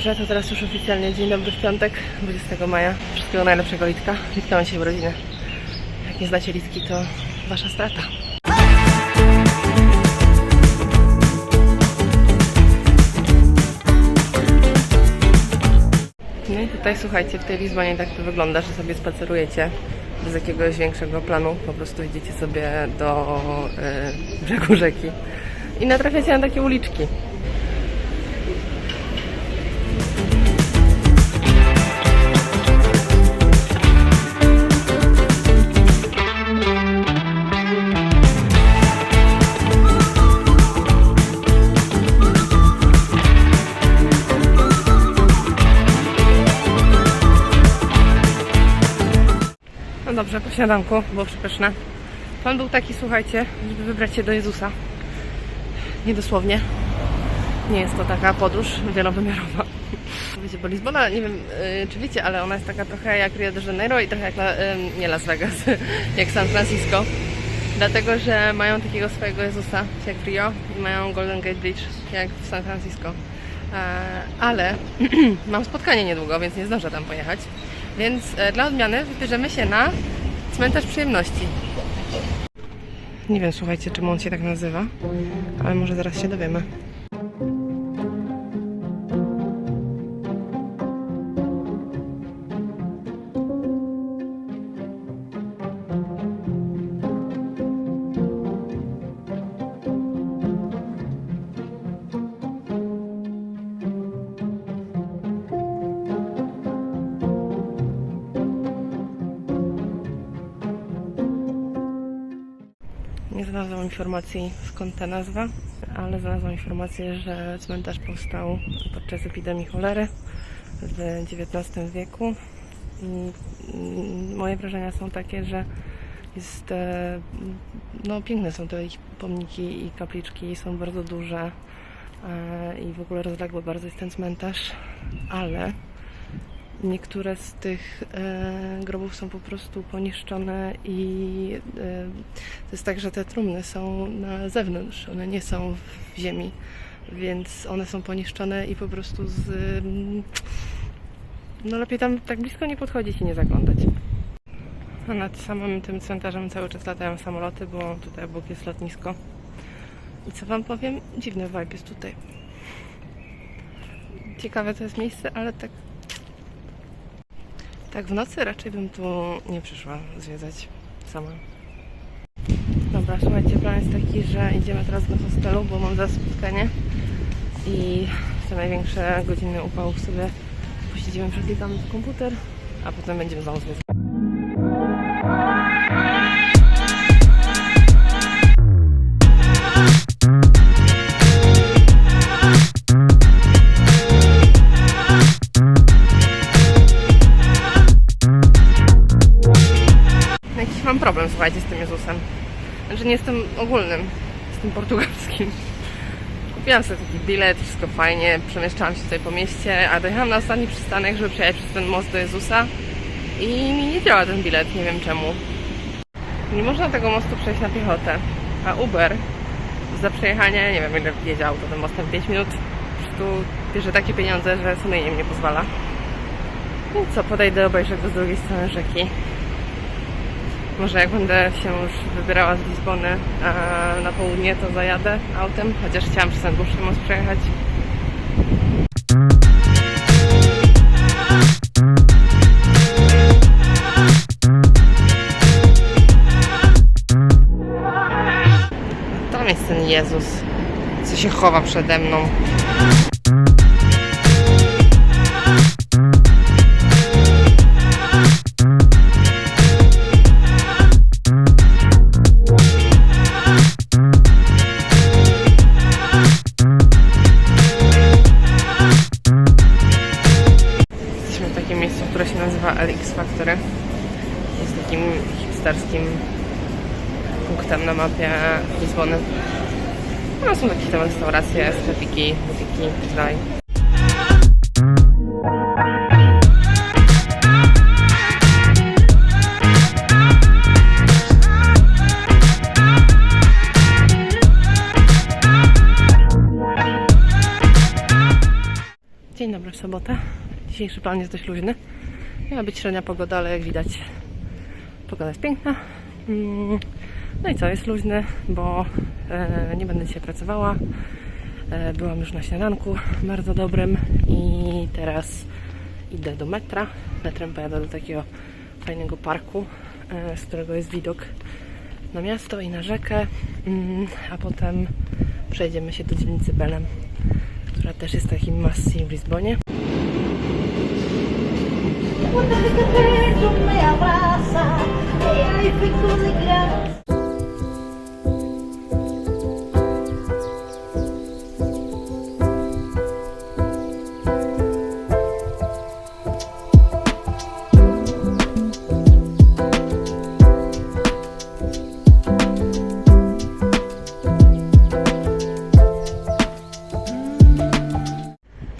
Dobrze, to teraz już oficjalnie dzień dobry w piątek, 20 maja. Wszystkiego najlepszego Litka. Litka ma dzisiaj urodziny. Jak nie znacie Litki, to wasza strata. No i tutaj słuchajcie, w tej Lizbonie tak to wygląda, że sobie spacerujecie bez jakiegoś większego planu. Po prostu idziecie sobie do y, brzegu rzeki i natrafiacie na takie uliczki. Dobrze, po śniadanku było przepyszne. Plan był taki, słuchajcie, żeby wybrać się do Jezusa. Nie dosłownie. Nie jest to taka podróż wielowymiarowa. Wiecie, bo Lizbona, nie wiem yy, czy wiecie, ale ona jest taka trochę jak Rio de Janeiro i trochę jak, La, yy, nie Las Vegas, jak San Francisco. Dlatego, że mają takiego swojego Jezusa, jak w Rio i mają Golden Gate Bridge, jak w San Francisco. E, ale mam spotkanie niedługo, więc nie zdążę tam pojechać. Więc e, dla odmiany wybierzemy się na cmentarz przyjemności. Nie wiem, słuchajcie, czemu on się tak nazywa, ale może zaraz się dowiemy. Znalazłam informacji skąd ta nazwa, ale znalazłam informację, że cmentarz powstał podczas epidemii cholery w XIX wieku. I mm, moje wrażenia są takie, że jest, e, no piękne są te ich pomniki i kapliczki, są bardzo duże e, i w ogóle rozległy bardzo jest ten cmentarz, ale Niektóre z tych e, grobów są po prostu poniszczone i e, to jest tak, że te trumny są na zewnątrz, one nie są w ziemi, więc one są poniszczone i po prostu z... mm, No lepiej tam tak blisko nie podchodzić i nie zaglądać. A nad samym tym cmentarzem cały czas latają samoloty, bo tutaj obok jest lotnisko. I co wam powiem? Dziwny vibe jest tutaj. Ciekawe to jest miejsce, ale tak tak, w nocy raczej bym tu nie przyszła zwiedzać sama. Dobra, słuchajcie, plan jest taki, że idziemy teraz do hostelu, bo mam zaraz spotkanie i te największe godziny upałów sobie posiedzimy, przeklikamy w komputer, a potem będziemy znowu zwiedzać. Problem, słuchajcie, z tym Jezusem. Znaczy nie tym ogólnym, z tym portugalskim. Kupiłam sobie taki bilet, wszystko fajnie, przemieszczałam się tutaj po mieście, a dojechałam na ostatni przystanek, żeby przejechać przez ten most do Jezusa i mi nie działa ten bilet, nie wiem czemu. Nie można tego mostu przejść na piechotę, a Uber za przejechanie, nie wiem ile jedzie auto tym mostem, 5 minut, prostu bierze takie pieniądze, że sumienie mi nie pozwala. No co, podejdę, obejrzę go z drugiej strony rzeki. Może jak będę się już wybierała z Lizbony a na południe, to zajadę autem, chociaż chciałam przez ten dłuższy most przejechać. Tam jest ten Jezus, co się chowa przede mną. Takim hipsterskim punktem na mapie Lizbony. No, są jakieś tam restauracje, sklepiki, butiki i dalej. Dzień dobry w sobotę. Dzisiejszy plan jest dość luźny. Miała być średnia pogoda, ale jak widać pogoda jest piękna. Mm, No i co, jest luźny, bo e, nie będę dzisiaj pracowała. E, byłam już na śniadanku bardzo dobrym i teraz idę do metra. Metrem pojadę do takiego fajnego parku, e, z którego jest widok na miasto i na rzekę, mm, a potem przejdziemy się do dzielnicy Belem, która też jest takim must-see w Lizbonie.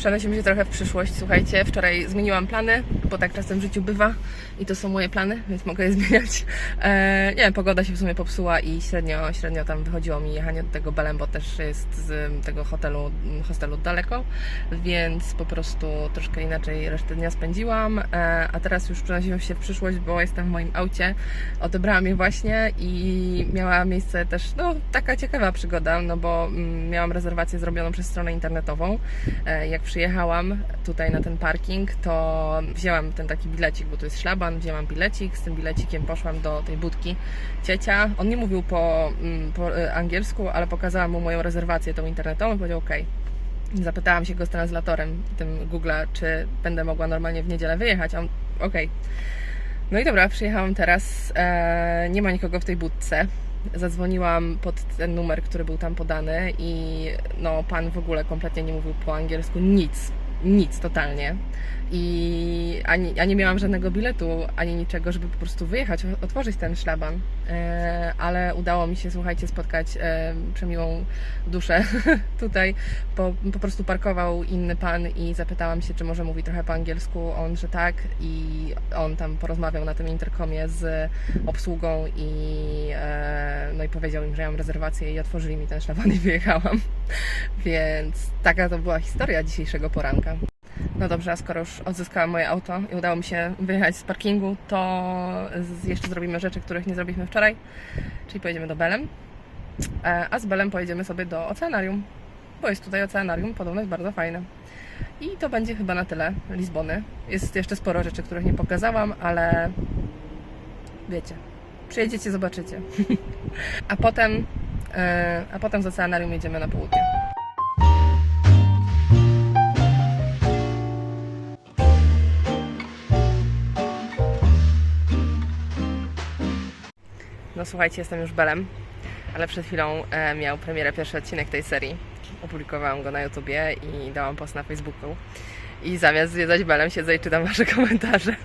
Przenosimy się trochę w przyszłość. Słuchajcie, wczoraj zmieniłam plany, bo tak czasem w życiu bywa i to są moje plany, więc mogę je zmieniać. E, nie wiem, pogoda się w sumie popsuła i średnio, średnio tam wychodziło mi jechanie do tego Belem, bo też jest z tego hotelu, hostelu daleko, więc po prostu troszkę inaczej resztę dnia spędziłam. E, a teraz już przenosimy się w przyszłość, bo jestem w moim aucie. Odebrałam je właśnie i miała miejsce też no, taka ciekawa przygoda, no bo mm, miałam rezerwację zrobioną przez stronę internetową. E, jak przyjechałam tutaj na ten parking, to wzięłam ten taki bilecik, bo to jest szlaban, wzięłam bilecik, z tym bilecikiem poszłam do tej budki ciecia. On nie mówił po, mm, po e, angielsku, ale pokazałam mu moją rezerwację tą internetową i powiedział ok. Zapytałam się go z translatorem, tym Google'a, czy będę mogła normalnie w niedzielę wyjechać, a on okej. No i dobra, przyjechałam teraz. E, nie ma nikogo w tej budce. Zadzwoniłam pod ten numer, który był tam podany i no pan w ogóle kompletnie nie mówił po angielsku nic. Nic totalnie. I ani, nie miałam żadnego biletu, ani niczego, żeby po prostu wyjechać, otworzyć ten szlaban. E, ale udało mi się, słuchajcie, spotkać e, przemiłą duszę tutaj. Po, po prostu parkował inny pan i zapytałam się, czy może mówi trochę po angielsku. On, że tak. I on tam porozmawiał na tym interkomie z obsługą i, e, no i powiedział im, że ja mam rezerwację i otworzyli mi ten szlaban i wyjechałam. Więc taka to była historia dzisiejszego poranka. No dobrze, a skoro już odzyskałam moje auto i udało mi się wyjechać z parkingu, to jeszcze zrobimy rzeczy, których nie zrobiliśmy wczoraj, czyli pojedziemy do Belem, e, a z Belem pojedziemy sobie do oceanarium, bo jest tutaj oceanarium, podobno jest bardzo fajne. I to będzie chyba na tyle Lizbony. Jest jeszcze sporo rzeczy, których nie pokazałam, ale wiecie, przyjedziecie, zobaczycie. a potem, e, a potem z oceanarium jedziemy na południe. No słuchajcie, jestem już Belem, ale przed chwilą e, miał premierę pierwszy odcinek tej serii. Opublikowałam go na YouTubie i dałam post na Facebooku. I zamiast zwiedzać Belem siedzę i czytam wasze komentarze,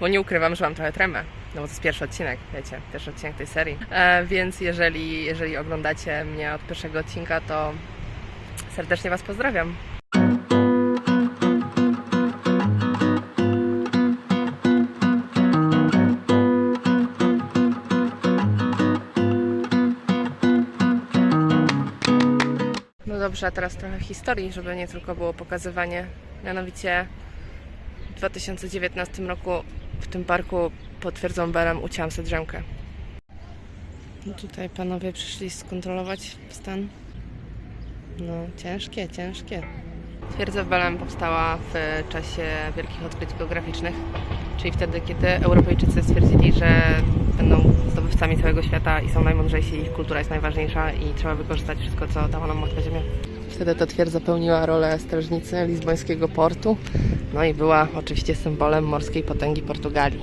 bo nie ukrywam, że mam trochę tremę. No bo to jest pierwszy odcinek, wiecie, pierwszy odcinek tej serii. E, więc jeżeli, jeżeli oglądacie mnie od pierwszego odcinka, to serdecznie was pozdrawiam. Dobrze, a teraz trochę historii, żeby nie tylko było pokazywanie. Mianowicie w 2019 roku w tym parku pod twierdzą Belem ucięłam sobie drzemkę. No tutaj panowie przyszli skontrolować stan. No ciężkie, ciężkie. Twierdza w Belem powstała w czasie wielkich odkryć geograficznych, czyli wtedy, kiedy Europejczycy stwierdzili, że będą zdobywcami całego świata i są najmądrzejsi, ich kultura jest najważniejsza i trzeba wykorzystać wszystko, co dała nam Matka Ziemia. Wtedy ta twierdza pełniła rolę strażnicy lizbońskiego portu, no i była oczywiście symbolem morskiej potęgi Portugalii.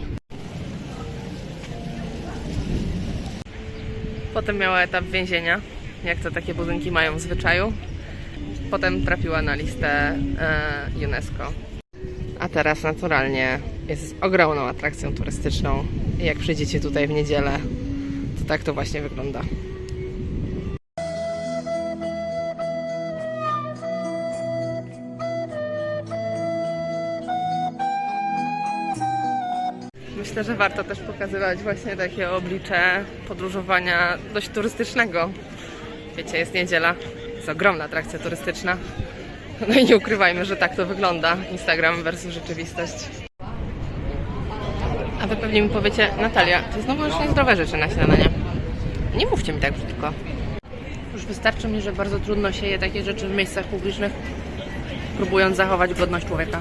Potem miała etap więzienia, jak to takie budynki mają w zwyczaju. Potem trafiła na listę e, UNESCO. A teraz naturalnie jest ogromną atrakcją turystyczną. Jak przyjdziecie tutaj w niedzielę, to tak to właśnie wygląda. Myślę, że warto też pokazywać właśnie takie oblicze podróżowania dość turystycznego. Wiecie, jest niedziela, jest ogromna atrakcja turystyczna. No i nie ukrywajmy, że tak to wygląda. Instagram versus rzeczywistość. A wy pewnie mi powiecie, Natalia, to znowu już niezdrowe rzeczy na śniadanie. Nie mówcie mi tak brzydko. Już wystarczy mi, że bardzo trudno się je takie rzeczy w miejscach publicznych, próbując zachować godność człowieka.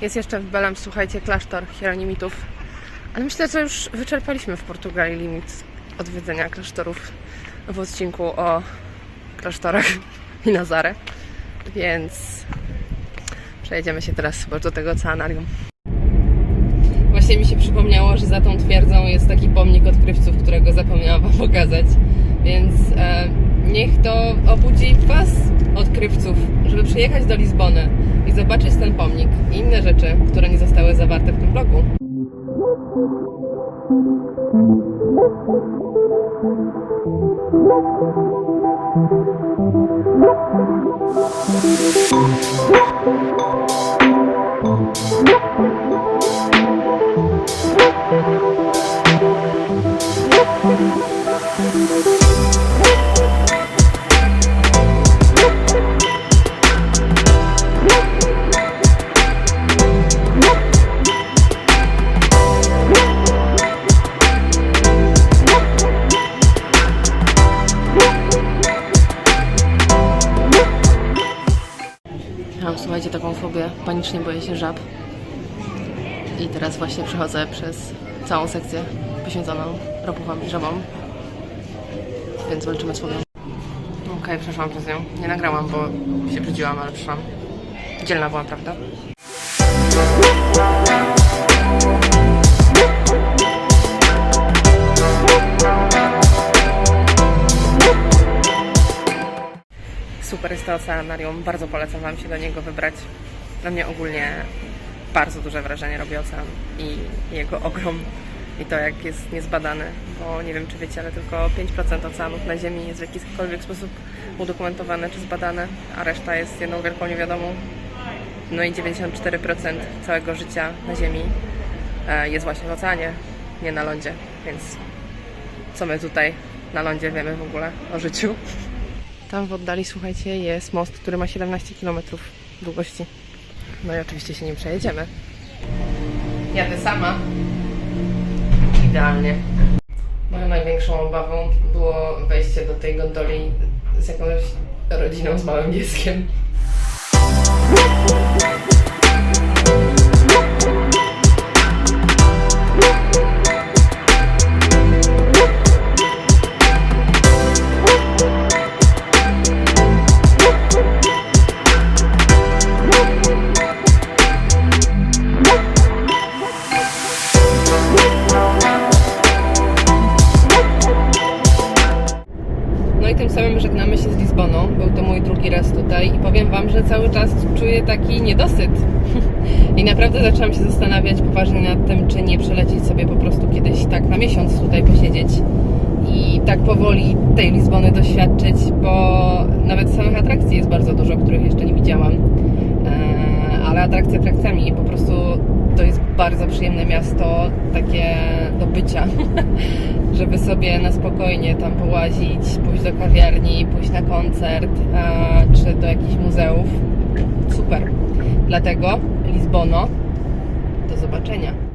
Jest jeszcze w Belem, słuchajcie, klasztor hieronimitów. Ale myślę, że już wyczerpaliśmy w Portugalii limit odwiedzenia klasztorów w odcinku o klasztorach i Nazarę. Więc przejedziemy się teraz chyba do tego oceanarium. Właśnie mi się przypomniało, że za tą twierdzą jest taki pomnik odkrywców, którego zapomniałam Wam pokazać. Więc e, niech to obudzi Was, odkrywców, żeby przyjechać do Lizbony i zobaczyć ten pomnik i inne rzeczy, które nie zostały zawarte w tym blogu. Ja Thank you. Panicznie boję się żab. I teraz właśnie przechodzę przez całą sekcję poświęconą ropuchom i żabom. Więc walczymy z. Okej, przeszłam przez nią. Nie nagrałam, bo się brzydziłam, ale przeszłam. Dzielna byłam, prawda? Super jest to oceanarium, bardzo polecam Wam się do niego wybrać. Dla mnie ogólnie bardzo duże wrażenie robi ocean i jego ogrom i to jak jest niezbadany, bo nie wiem czy wiecie, ale tylko 5% oceanów na Ziemi jest w jakikolwiek sposób udokumentowane czy zbadane, a reszta jest jedną wielką niewiadomą. No i 94% całego życia na Ziemi e, jest właśnie w oceanie, nie na lądzie, więc co my tutaj na lądzie wiemy w ogóle o życiu? Tam w oddali, słuchajcie, jest most, który ma 17 km długości. No i oczywiście się nim przejedziemy. Jadę sama. Idealnie. Moją największą obawą było wejście do tej gondoli z jakąś rodziną z małym dzieckiem. Niedosyt. I naprawdę zaczęłam się zastanawiać poważnie nad tym, czy nie przelecieć sobie po prostu kiedyś tak na miesiąc tutaj posiedzieć i tak powoli tej Lizbony doświadczyć, bo nawet samych atrakcji jest bardzo dużo, których jeszcze nie widziałam. Eee, ale atrakcje atrakcjami, po prostu to jest bardzo przyjemne miasto, takie do bycia, żeby sobie na spokojnie tam połazić, pójść do kawiarni, pójść na koncert, e, czy do jakichś muzeów. Super. Dlatego Lizbono, do zobaczenia.